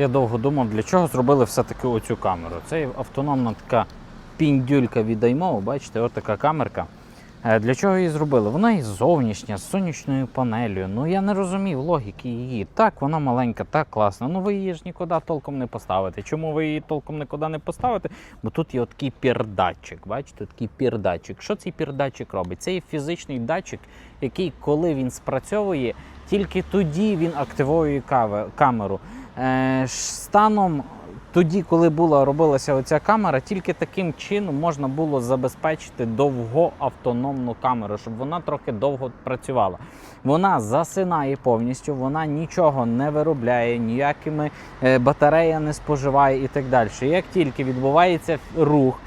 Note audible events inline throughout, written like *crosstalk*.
Я довго думав, для чого зробили все-таки оцю камеру. Це автономна така піндюлька від iMO, бачите, от така камерка. Е, Для чого її зробили? Вона і зовнішня, з сонячною панелью. Ну я не розумів логіки її. Так, вона маленька, так класна. Ну ви її ж нікуди толком не поставите. Чому ви її толком нікуди не поставите? Бо тут є такий пірдатчик. Бачите, такий пірдатчик. Що цей пірдатчик робить? Це є фізичний датчик, який, коли він спрацьовує, тільки тоді він активує камеру. Е, станом тоді, коли була робилася оця камера, тільки таким чином можна було забезпечити довгоавтономну камеру, щоб вона трохи довго працювала. Вона засинає повністю, вона нічого не виробляє, ніякими е, батарея не споживає і так далі. Як тільки відбувається рух,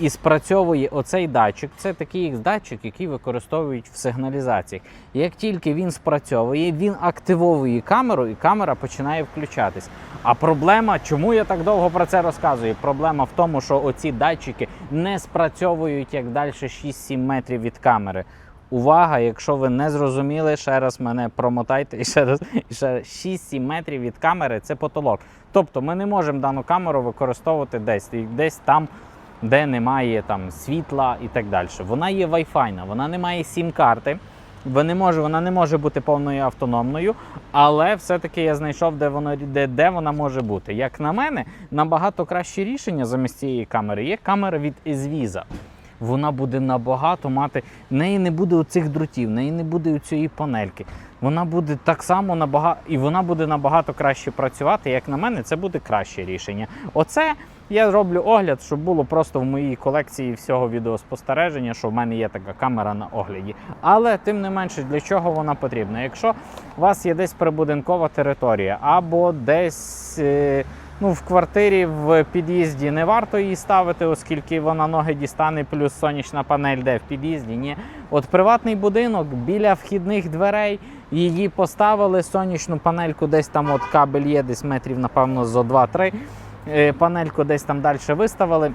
і спрацьовує оцей датчик. Це такий датчик, який використовують в сигналізаціях. Як тільки він спрацьовує, він активовує камеру, і камера починає включатись. А проблема, чому я так довго про це розказую? Проблема в тому, що оці датчики не спрацьовують як далі 6-7 метрів від камери. Увага, якщо ви не зрозуміли, ще раз мене промотайте і *laughs* ще раз і ще 6-7 метрів від камери це потолок. Тобто ми не можемо дану камеру використовувати десь десь там, де немає там світла і так далі. Вона є Wi-Fi, вона не має сім-карти. Ви не може, вона не може бути повною автономною, але все-таки я знайшов, де воно де, де вона може бути. Як на мене, набагато краще рішення замість цієї камери є камера від Eзвіза. Вона буде набагато мати. В неї не буде оцих дротів, в неї не буде цієї панельки. Вона буде так само набагато і вона буде набагато краще працювати. Як на мене, це буде краще рішення. Оце я роблю огляд, щоб було просто в моїй колекції всього відеоспостереження, що в мене є така камера на огляді. Але тим не менше, для чого вона потрібна? Якщо у вас є десь прибудинкова територія, або десь. е, Ну, в квартирі в під'їзді не варто її ставити, оскільки вона ноги дістане, плюс сонячна панель де в під'їзді. Ні. От приватний будинок біля вхідних дверей її поставили, сонячну панельку десь там от кабель є, десь метрів, напевно, зо 2-3. Е, Панельку десь там далі виставили.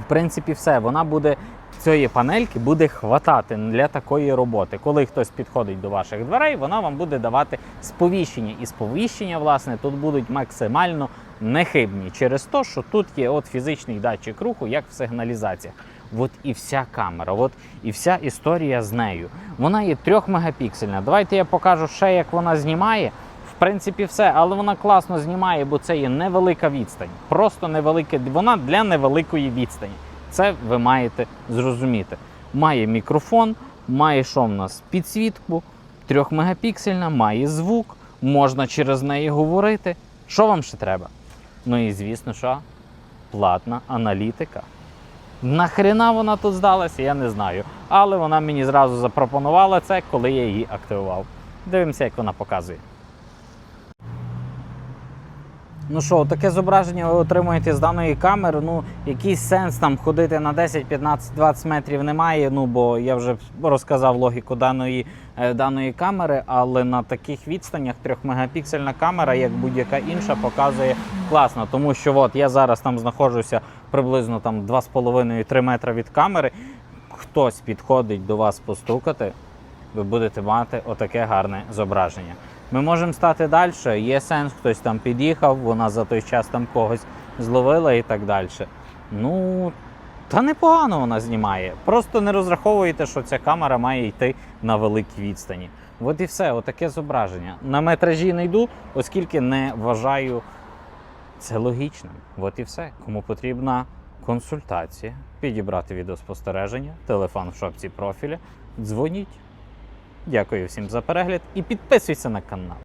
В принципі, все. Вона буде цієї панельки буде хватати для такої роботи. Коли хтось підходить до ваших дверей, вона вам буде давати сповіщення. І сповіщення, власне, тут будуть максимально нехибні через те, що тут є от фізичний датчик руху, як в сигналізаціях. От і вся камера, от і вся історія з нею. Вона є 3 мегапіксельна. Давайте я покажу ще, як вона знімає. Принципі, все, але вона класно знімає, бо це є невелика відстань. Просто невелика, вона для невеликої відстані. Це ви маєте зрозуміти. Має мікрофон, має що в нас підсвітку, 3 мегапіксельна, має звук, можна через неї говорити. Що вам ще треба? Ну і звісно, що платна аналітика. Нахрена вона тут здалася, я не знаю. Але вона мені зразу запропонувала це, коли я її активував. Дивимося, як вона показує. Ну що, таке зображення ви отримуєте з даної камери. Ну, якийсь сенс там ходити на 10, 15, 20 метрів немає. Ну, бо я вже розказав логіку даної, е, даної камери, але на таких відстанях 3 мегапіксельна камера, як будь-яка інша, показує класно. Тому що от я зараз там знаходжуся приблизно там 2,5-3 метри від камери. Хтось підходить до вас постукати, ви будете мати отаке гарне зображення. Ми можемо стати далі. Є сенс, хтось там під'їхав, вона за той час там когось зловила і так далі. Ну, та непогано вона знімає. Просто не розраховуєте, що ця камера має йти на великій відстані. От і все, отаке зображення. На метражі не йду, оскільки не вважаю це логічним. От і все. Кому потрібна консультація, підібрати відеоспостереження, телефон в шапці профіля, дзвоніть. Дякую всім за перегляд і підписуйся на канал.